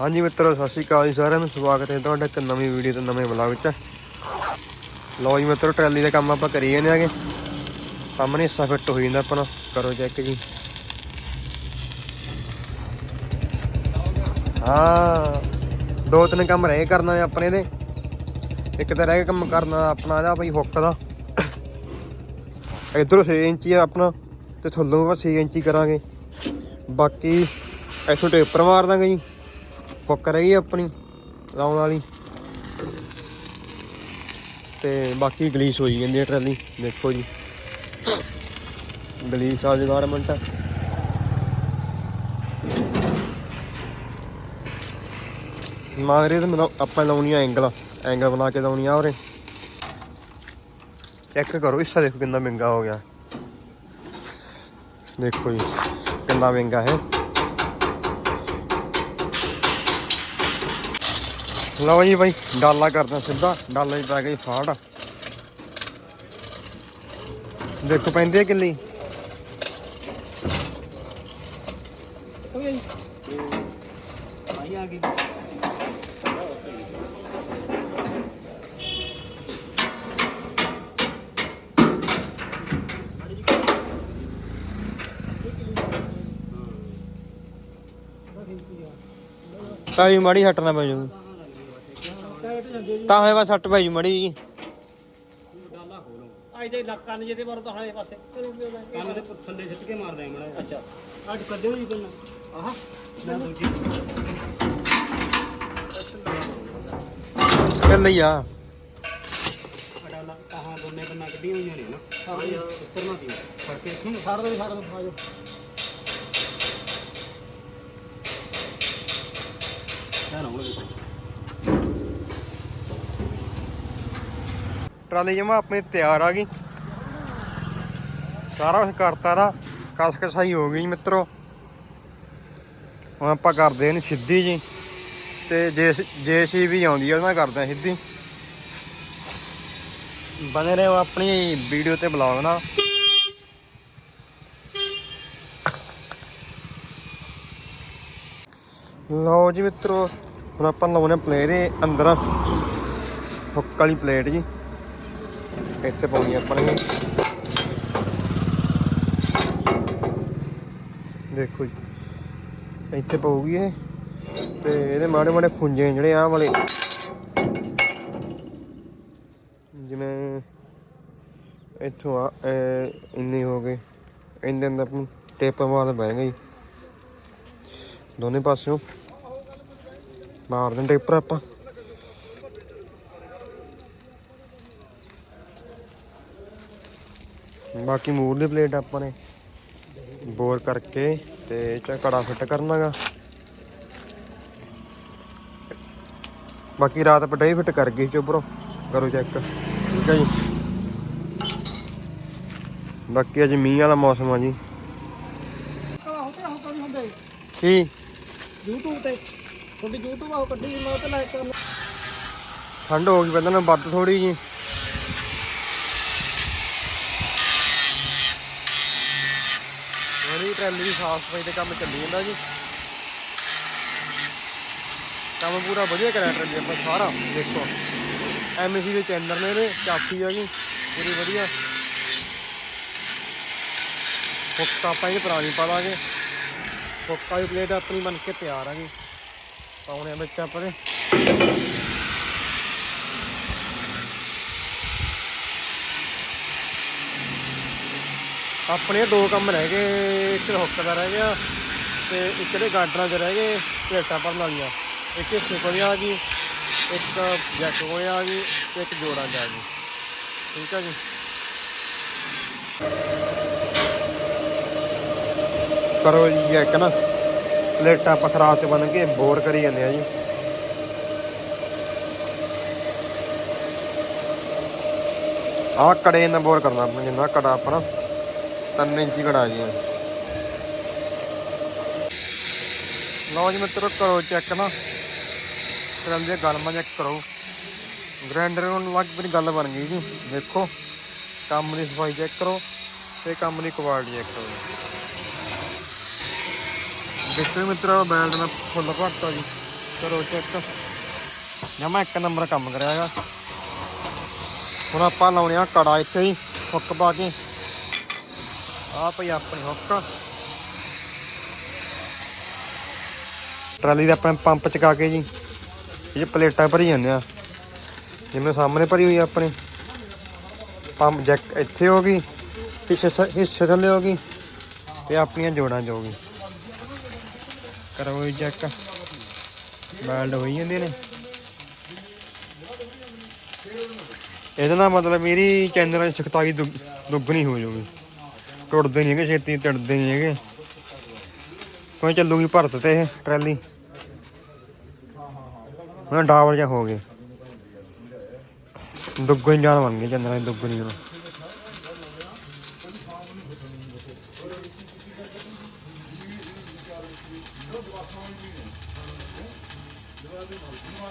ਹਾਂਜੀ ਮਿੱਤਰੋ, ਸਤਿ ਸ਼੍ਰੀ ਅਕਾਲ ਜੀ ਸਾਰਿਆਂ ਨੂੰ। ਸਵਾਗਤ ਹੈ ਤੁਹਾਡਾ ਇੱਕ ਨਵੀਂ ਵੀਡੀਓ ਤੇ ਨਵੇਂ ਵਲੌਗ 'ਚ ਲਓ ਜੀ ਮਿੱਤਰੋ, ਟਰਾਲੀ ਦਾ ਕੰਮ ਆਪਾਂ ਕਰੀ ਜਾਂਦੇ ਆਗੇ। ਸਾਹਮਣੇ ਹਿੱਸਾ ਫਿੱਟ ਹੋ ਜਾਂਦਾ ਆਪਣਾ। ਕਰੋ ਚੈੱਕ ਜੀ। ਹਾਂ, ਦੋ ਤਿੰਨ ਕੰਮ ਰਹਿ ਕਰਨਾ ਹੈ ਆਪਣੇ ਦੇ। ਇੱਕ ਤਾਂ ਰਹਿ ਗਿਆ ਕੰਮ ਕਰਨਾ ਆਪਣਾ ਇਹਦਾ ਭਾਈ ਹੁੱਕ ਦਾ। ਇਧਰੋਂ 6 ਇੰਚੀ ਆ ਆਪਣਾ, ਤੇ ਥੱਲੋਂ ਆਪਾਂ 6 ਇੰਚੀ ਕਰਾਂਗੇ। ਬਾਕੀ, ਇੱਥੋਂ ਟੇਪਰ ਮਾਰ ਦਾਂਗੇ ਜੀ। ਹੁੱਕ ਰਹੀ ਆਪਣੀ, ਲਾਉਣ ਵਾਲੀ। ਤੇ ਬਾਕੀ ਗਲੀਸ ਹੋਈ ਜਾਂਦੀ ਹੈ ਟਰਾਲੀ, ਦੇਖੋ ਜੀ। ਗਲੀਸ ਆ ਗਾਰਮੈਂਟ ਮਾਗਰੇ ਤੇ ਆਪਾਂ ਲਾਉਣੀ ਆ ਐਂਗਲ ਐਂਗਲ ਬਣਾ ਕੇ ਲਾਉਣੀ ਆ ਉਰੇ। ਚੈੱਕ ਕਰੋ ਹਿੱਸਾ ਦੇਖੋ ਕਿੰਨਾ ਮਹਿੰਗਾ ਹੋ ਗਿਆ। ਦੇਖੋ ਜੀ, ਕਿੰਨਾ ਮਹਿੰਗਾ ਹੈ। ਲਓ ਜੀ ਬਾਈ, ਡਾਲਾ ਕਰਦਾ ਸਿੱਧਾ, ਡਾਲਾ ਹੀ ਪੈ ਗਈ ਫਾੜ। ਦੇਖੋ ਪੈਂਦੇ ਆ ਕਿੱਲੀ ਆਈ ਤਾਂ ਵੀ ਮਾੜੀ ਹਟਣਾ ਪੈ ਜੂ ਤਾਂ ਹੋਏ ਬਸ ਸੱਟ ਪੈ ਜੂ ਮਾੜੀ ਜੀ ਆਈ ਦੇ ਲੱਕ ਕੰਨ ਜਿਹਦੇ ਬਾਰੇ ਤਾਂ ਹਾਲੇ ਪਾਸੇ। ਕੰਨ ਦੇ ਥੱਲੇ ਸਿੱਟ ਕੇ ਮਾਰਦਾ ਹੈ ਮੜਾ ਅੱਛਾ। ਅੱਜ ਕੱਢਿਓ ਜੀ ਕੰਨ ਆਹ। ਨਾ ਦੂਜੀ। ਚੱਲ ਲਈ ਆ। ਅਡਾਲਾ ਆਹਾਂ ਦੋਨੇ ਕੰਨਾਂ ਕੱਢੀਆਂ ਹੋਈਆਂ ਨੇ ਨਾ। ਹਾਂ ਯਾਰ ਉੱਤਰ ਨਾ ਦੀ ਫੜ ਕੇ ਇੱਥੇ ਨੂੰ ਛੱਡ ਦੋ ਛੱਡ ਦੋ ਆ ਜਾਓ ਨਾ ਨਾ ਉਹ ਟਰਾਲੀ ਜਮਾ ਆਪਣੀ ਤਿਆਰ ਆ ਗਈ। ਸਾਰਾ ਕੁਝ ਕਰਤਾ ਦਾ ਕਸ ਕਸਾਈ ਹੋ ਗਈ ਜੀ ਮਿੱਤਰੋ। ਹੁਣ ਆਪਾਂ ਕਰਦੇ ਇਹਨੂੰ ਸਿੱਧੀ ਜੀ। ਤੇ ਜੇ ਜੇ ਵੀ ਆਉਂਦੀ ਆ ਉਹਦੇ ਨਾਲ ਕਰਦੇ ਆ ਸਿੱਧੀ। ਬਨੇ ਰਹੋ ਆਪਣੀ ਵੀਡੀਓ ਤੇ ਬਲੌਗ ਨਾਲ। ਲਓ ਜੀ ਮਿੱਤਰੋ, ਹੁਣ ਆਪਾਂ ਲਾਉਣੇ ਪਲੇਟ ਦੇ ਅੰਦਰ ਹੁੱਕ ਵਾਲੀ ਪਲੇਟ ਜੀ। ਇੱਥੇ ਪਾਉਣੀ ਆਪਾਂ ਨੇ ਦੇਖੋ ਜੀ, ਇੱਥੇ ਪਊਗੀ ਇਹ। ਤੇ ਇਹਦੇ ਮਾੜੇ ਮਾੜੇ ਖੁੰਝੇ ਜਿਹੜੇ ਆਹ ਵਾਲੇ। ਜਿਵੇਂ ਇੱਥੋਂ ਆ ਇੰਨੇ ਹੋ ਗਏ। ਇੰਨੇ ਅੰਦਰ ਆਪਣੀ ਟੇਪ ਮਾਰ ਬਹਿ ਗਈ ਦੋਨੇ ਪਾਸਿਓਂ। ਮਾਰਦੇ ਦਿੰਦੇ ਟੇਪਰ ਆਪਾਂ। ਬਾਕੀ ਮੂਰਲੀ ਪਲੇਟ ਆਪਾਂ ਨੇ ਬੋਰ ਕਰਕੇ ਤੇ ਇਹ 'ਚ ਕੜਾ ਫਿੱਟ ਕਰਨਾਗਾ। ਬਾਕੀ ਰਾਤ ਪਟਾਈ ਫਿੱਟ ਕਰ ਗਈ ਚੋਬਰੋ ਕਰੋ ਚੈੱਕ ਠੀਕ ਹੈ ਜੀ। ਬਾਕੀ ਅੱਜ ਮੀਂਹ ਵਾਲਾ ਮੌਸਮ ਆ ਜੀ। ਕੀ? YouTube ਤੇ। ਤੁਹਾਡੀ YouTube ਆਹੋ ਕੱਢੀ ਮੈਂ ਤੇ ਲਾਈਕ ਕਰ ਠੰਡ ਹੋ ਗਈ ਪਹਿਲਾਂ ਨਾਲੋਂ ਵੱਧ ਥੋੜੀ ਜੀ ਮੇਰੀ ਟਰੈਲੀ ਦੀ ਸਾਫ਼ ਸਫ਼ਾਈ ਦਾ ਕੰਮ ਚੱਲੀ ਜਾਂਦਾ ਜੀ। ਕੰਮ ਪੂਰਾ ਵਧੀਆ ਕਰਿਆ ਟਰੈਲੀ ਆਪਾਂ ਸਾਰਾ, ਦੇਖੋ। ਐਮਸੀ ਦੇ ਚੈਨਲ ਨੇ ਇਹਦੇ ਚਾਫੀ ਆ ਗਈ ਪੂਰੀ ਵਧੀਆ। ਹੁੱਕ ਆਪਾਂ ਇਹਦੇ ਪੁਰਾਣੀ ਪਾ ਦਾਂਗੇ ਹੁੱਕ ਵਾਲੀ ਪਲੇਟ ਆਪਣੀ ਬਣ ਕੇ ਤਿਆਰ ਆ ਗਈ ਪਾਉਣੇ ਆ ਵਿੱਚ ਆਪਾਂ ਦੇ। ਆਪਣੇ ਦੋ ਕੰਮ ਰਹਿ ਗਏ, ਇੱਕ ਹੁੱਕ ਦਾ ਰਹਿ ਗਿਆ ਤੇ ਇੱਕ ਦੇ ਗਾਡਰਾਂ 'ਚ ਰਹਿ ਗਏ ਪਲੇਟਾਂ ਭਰਨ ਵਾਲੀਆਂ। ਇੱਕ ਹਿੱਸੇ ਕੋਲ ਆ ਗਈ, ਇੱਕ ਜੈਕ ਕੋਲ ਆ ਗਈ ਤੇ ਇੱਕ ਜੋੜਾਂ 'ਚ ਆ ਗਈ। ਠੀਕ ਆ ਜੀ? ਕਰੋ ਜੀ ਇੱਕ ਨਾ। ਪਲੇਟਾਂ ਪਥਰਾ 'ਚ ਬਣ ਕੇ ਬੋਰ ਕਰੀ ਜਾਂਦੇ ਆ ਜੀ। ਆਹ ਕੜੇ ਨਾਲ ਬੋਰ ਕਰਨਾ ਆਪਾਂ ਜਿੰਨਾ ਕੜਾ ਆਪਣਾ। ਤਿੰਨ ਇੰਚੀ ਕੜਾ ਜੀ। ਲਓ ਜੀ ਮਿੱਤਰੋ, ਕਰੋ ਚੈੱਕ ਨਾ। ਟਰਲ ਦੇ ਗਲਮਾ ਚੈੱਕ ਕਰੋ। ਗ੍ਰਾਈਂਡਰ ਨੂੰ ਲੱਗ ਮੇਰੀ ਗੱਲ ਬਣ ਗਈ ਜੀ। ਦੇਖੋ, ਕੰਮ ਦੀ ਸਫ਼ਾਈ ਚੈੱਕ ਕਰੋ ਤੇ ਕੰਮ ਦੀ ਕੁਆਲਿਟੀ ਚੈੱਕ ਕਰੋ। ਦੇਖੋ ਮਿੱਤਰੋ ਬੈਲਟ ਨਾਲ ਫੁੱਲ ਭਰਤਾ ਜੀ। ਕਰੋ ਚੈੱਕ ਜਮਾ ਇੱਕ ਨੰਬਰ ਕੰਮ ਕਰਿਆ ਹੈਗਾ। ਹੁਣ ਆਪਾਂ ਲਾਉਣੇ ਆ ਕੜਾ ਇੱਥੇ ਹੀ, ਹੁੱਕ ਪਾ ਕੇ। ਆ ਪਈ ਆਪਣੀ ਹੁੱਕ ਟਰਾਲੀ ਦਾ ਆਪਾਂ ਪੰਪ ਚਕਾ ਕੇ ਜੀ। ਇਹ ਪਲੇਟਾਂ ਭਰੀ ਜਾਂਦੇ ਆ। ਜਿਵੇਂ ਸਾਹਮਣੇ ਭਰੀ ਹੋਈ ਆਪਣੇ। ਪੰਪ ਜੈਕ ਇੱਥੇ ਹੋ ਗਈ ਪਿੱਛੇ ਹਿੱਸੇ ਥੱਲੇ ਹੋ ਗਈ ਤੇ ਆਪਣੀਆਂ ਜੋੜਾਂ 'ਚ ਹੋ ਗਈ। ਕਰੋ ਇਹ ਚੈੱਕ ਬੈਲਡ ਹੋਈ ਜਾਂਦੇ ਨੇ। ਇਹਦਾ ਨਾਲ ਮਤਲਬ ਮੇਰੀ ਚੈਨਲ ਦੀ ਸਖਤਾਈ ਦੁੱਗ- ਦੁੱਗਣੀ ਹੋ ਜਾਊਗੀ। ਟੁੱਟਦੇ ਨਹੀਂ ਹੈਗੇ, ਛੇਤੀ ਟੁੱਟਦੇ ਨਹੀਂ ਹੈਗੇ। ਕੋਈ ਚੱਲੂਗੀ ਭਰਤ ਤੇ ਇਹ ਟਰਾਲੀ? ਹੁਣ ਡਾਵਰ ਜਿਹਾ ਹੋ ਗਏ ਦੁੱਗਣੀ ਜਾਨ ਬਣ ਗਏ ਚੰਦਰਾ ਦੀ ਦੁੱਗਣੀ ਹੁਣ